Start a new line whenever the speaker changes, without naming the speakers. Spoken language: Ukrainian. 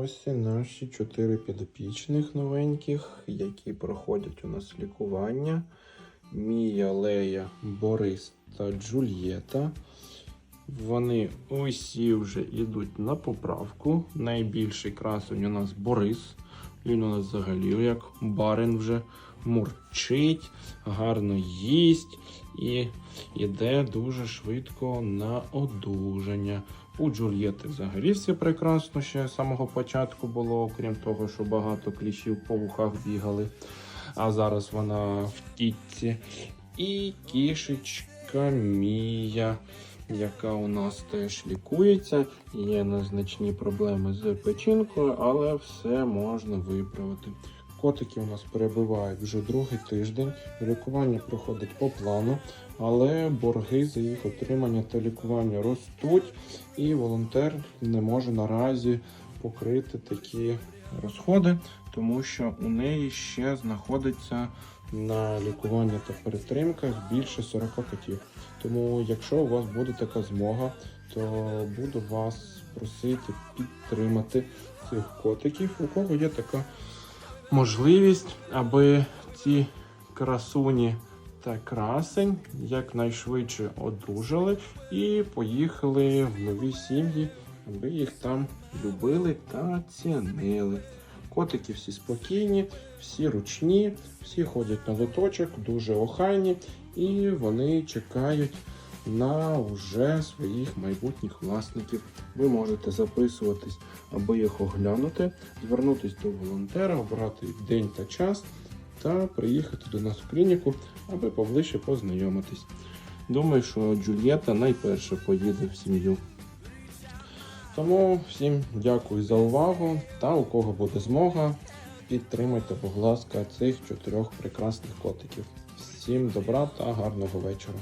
ось і наші чотири підопічних новеньких, які проходять у нас лікування. Мія, Лея, Борис та Джульєта. Вони усі вже йдуть на поправку. Найбільший красень у нас Борис. Він у нас взагалі як барин вже мурчить, гарно їсть і йде дуже швидко на одужання. У Джульєти взагалі все прекрасно ще з самого початку було, окрім того, що багато кліщів по вухах бігали. А зараз вона в тітці. І кішечка Мія, яка у нас теж лікується. Є незначні проблеми з печінкою, але все можна виправити. Котики у нас перебувають вже другий тиждень. Лікування проходить по плану, але борги за їх отримання та лікування ростуть, і волонтер не може наразі покрити такі розходи, тому що у неї ще знаходиться на лікування та перетримках більше 40 котів. Тому, якщо у вас буде така змога, то буду вас просити підтримати цих котиків, у кого є така можливість, аби ці красуні та красень якнайшвидше одужали і поїхали в нові сім'ї, аби їх там любили та цінили. Котики всі спокійні, всі ручні, всі ходять на лоточок, дуже охайні, і вони чекають на вже своїх майбутніх власників. Ви можете записуватись, аби їх оглянути, звернутись до волонтера, обрати день та час та приїхати до нас в клініку, аби поближче познайомитись. Думаю, що Джульєта найперше поїде в сім'ю. Тому всім дякую за увагу та у кого буде змога, підтримайте, будь ласка, цих чотирьох прекрасних котиків. Всім добра та гарного вечора.